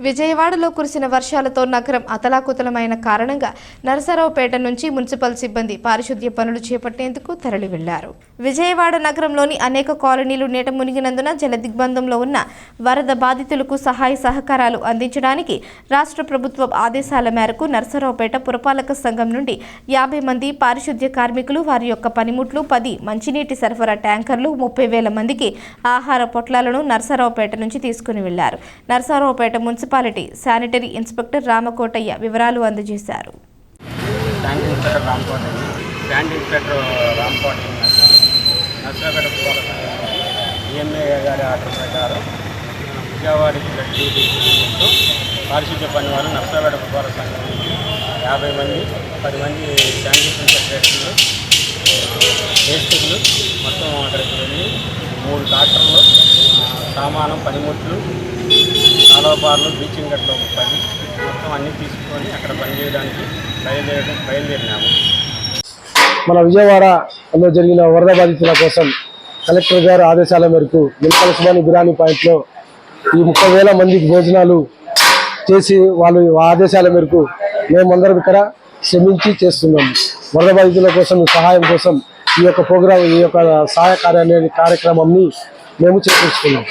విజయవాడలో కురిసిన వర్షాలతో నగరం అతలాకుతలమైన కారణంగా నరసరావుపేట నుంచి మున్సిపల్ సిబ్బంది పారిశుద్ధ్య పనులు చేపట్టేందుకు తరలి వెళ్ళారు విజయవాడ నగరంలోని అనేక కాలనీలు నీట మునిగినందున జల దిగ్బంధంలో ఉన్న వరద బాధితులకు సహాయ సహకారాలు అందించడానికి రాష్ట్ర ప్రభుత్వం ఆదేశాల మేరకు నరసరావుపేట పురపాలక సంఘం నుండి యాభై మంది పారిశుద్ధ్య కార్మికులు వారి యొక్క పనిముట్లు పది మంచినీటి సరఫరా ట్యాంకర్లు ముప్పై వేల మందికి ఆహార పొట్లాలను నరసరావుపేట నుంచి తీసుకుని వెళ్ళారు. Narasaraopet municipality sanitary inspector Ramakotaiah వివరాలు అందజేశారు. ట్యాంక్ పారిశుద్ధ్య పని వారు నర్సాపేట పురపాలక సంఘం నుంచి యాభై మంది పది మంది శానిటేషన్ సెక్రటరీలు మేస్త్రులు మొత్తం అక్కడికి వెళ్ళి మూడు డాక్టర్లు సామానం పనిముట్లు కాలువబార్లు బ్లీచింగ్ గట్లో ఒక పది మొత్తం అన్నీ తీసుకొని అక్కడ పనిచేయడానికి బయలుదేరి బయలుదేరినాము. మన విజయవాడలో జరిగిన వరద బాధితుల కోసం కలెక్టర్ గారి ఆదేశాల మేరకు మిల్కల సుమాని బిర్యానీ పాయింట్లో ఈ ముప్పై వేల మందికి భోజనాలు చేసి వాళ్ళు ఆదేశాల మేరకు మేమందరం ఇక్కడ శ్రమించి చేస్తున్నాము. వరద బాధితుల కోసం సహాయం కోసం ఈ యొక్క ప్రోగ్రాం ఈ యొక్క సహాయ కార్యాలయ కార్యక్రమంని మేము చేపిస్తున్నాం